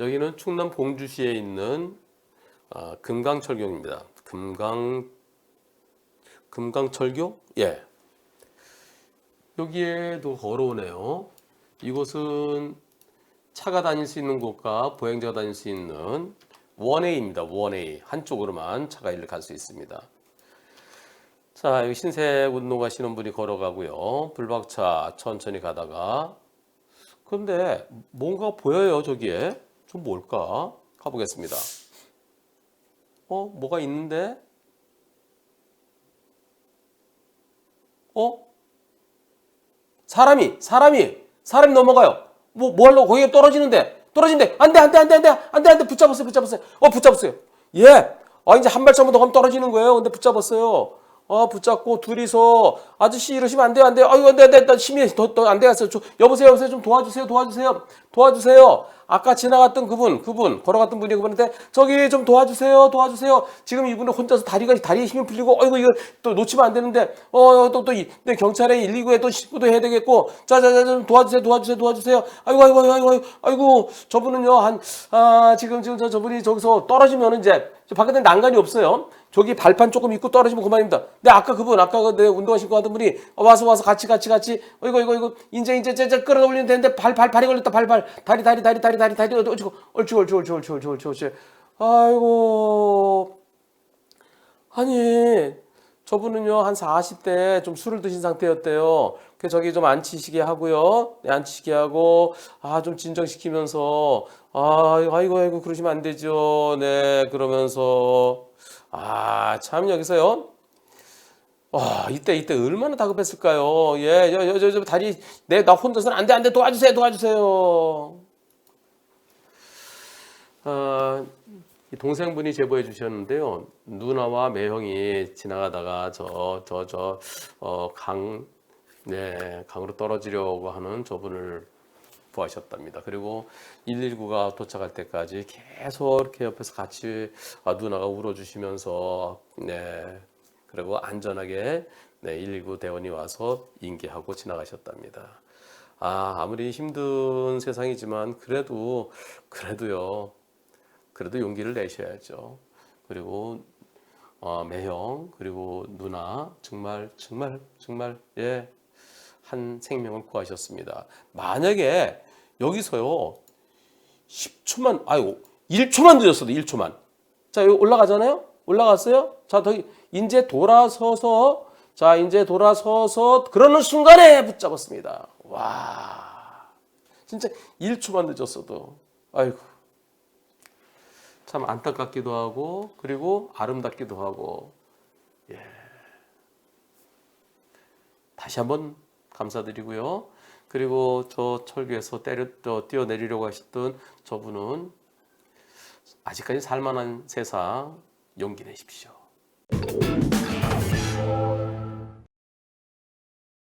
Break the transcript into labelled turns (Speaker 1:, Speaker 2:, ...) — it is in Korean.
Speaker 1: 여기는 충남 봉주시에 있는 아, 금강철교입니다. 금강 금강철교? 예. 여기에도 걸어오네요. 이곳은 차가 다닐 수 있는 곳과 보행자가 다닐 수 있는 원웨이입니다. 원웨이 한쪽으로만 차가 일을 갈수 있습니다. 자, 여기 신색 운동 가시는 분이 걸어가고요. 불박차 천천히 가다가 그런데 뭔가 보여요 저기에 좀 뭘까? 가보겠습니다. 어 뭐가 있는데? 어? 사람이 사람이 사람이 넘어가요. 뭐 뭐 하려고? 거기에 떨어지는데 떨어진대 안돼 안 돼 안 돼 안 돼 안 돼 안 돼. 붙잡았어요 붙잡았어요. 어 붙잡았어요. 예. 아 이제 한 발자국 더 가면 떨어지는 거예요. 근데 붙잡았어요. 아 붙잡고 둘이서 아저씨 이러시면 안 돼요 안 돼요. 아유 안 돼 안 돼. 나 심해. 더더 안 돼갔어요. 저, 여보세요 여보세요. 좀 도와주세요 도와주세요. 도와주세요 아까 지나갔던 그분 그분 걸어갔던 분이 그분한테 저기 좀 도와주세요 도와주세요 지금 이분은 혼자서 다리가 다리에 힘이 풀리고 어이구 이거 또 놓치면 안 되는데 어 또또 네, 경찰에 119에 또 신고도 해야 되겠고 자 자 자 좀 도와주세요 도와주세요 도와주세요 아이고 아이고 아이고 아이고 아이고 저분은요 한 아 지금 지금 저 저분이 저기서 떨어지면 이제 저 바깥에 난간이 없어요. 저기 발판 조금 있고 떨어지면 그만입니다. 근데 아까 그분, 아까 그내 운동화 신고 하던 분이 어, 와서 와서 같이 같이 같이 어 이거 이거 이거 이제 이제 이제 끌어올리면 되는데 발 발 발이 걸렸다 발 발 다리 다리 다리 다리 다리 다리 어지고 얼추 얼추 얼추 얼추 얼추 얼추 얼추 아이고 아니 저분은요 한 40대 좀 술을 드신 상태였대요. 그 저기 좀 안치시게 하고요. 네, 안치시게 하고 아 좀 진정시키면서 아 아이고 아이고 그러시면 안 되죠. 네 그러면서 아 참 여기서요. 와 이때 이때 얼마나 다급했을까요? 예저저저 저, 저, 다리 내 나 혼자서는 안돼 안돼 도와주세요 도와주세요. 아, 이 동생분이 제보해 주셨는데요. 누나와 매형이 지나가다가 저 저 저 어, 강 네, 강으로 떨어지려고 하는 저분을 구하셨답니다. 그리고 119가 도착할 때까지 계속 이렇게 옆에서 같이 아, 누나가 울어주시면서 네, 그리고 안전하게 네, 119 대원이 와서 인계하고 지나가셨답니다. 아, 아무리 힘든 세상이지만 그래도 그래도요. 그래도 용기를 내셔야죠. 그리고 어, 매형 그리고 누나 정말 정말 정말 예. 한 생명을 구하셨습니다. 만약에 여기서요 10초만 아유 1초만 늦었어도 1초만 자 여기 올라가잖아요 올라갔어요 자더 이제 돌아서서 자 이제 돌아서서 그러는 순간에 붙잡았습니다 와 진짜 1초만 늦었어도 아이고 참 안타깝기도 하고 그리고 아름답기도 하고 예 다시 한번 감사드리고요. 그리고 저 철교에서 때려 저 뛰어내리려고 하셨던 저분은 아직까지 살만한 세상 용기 내십시오.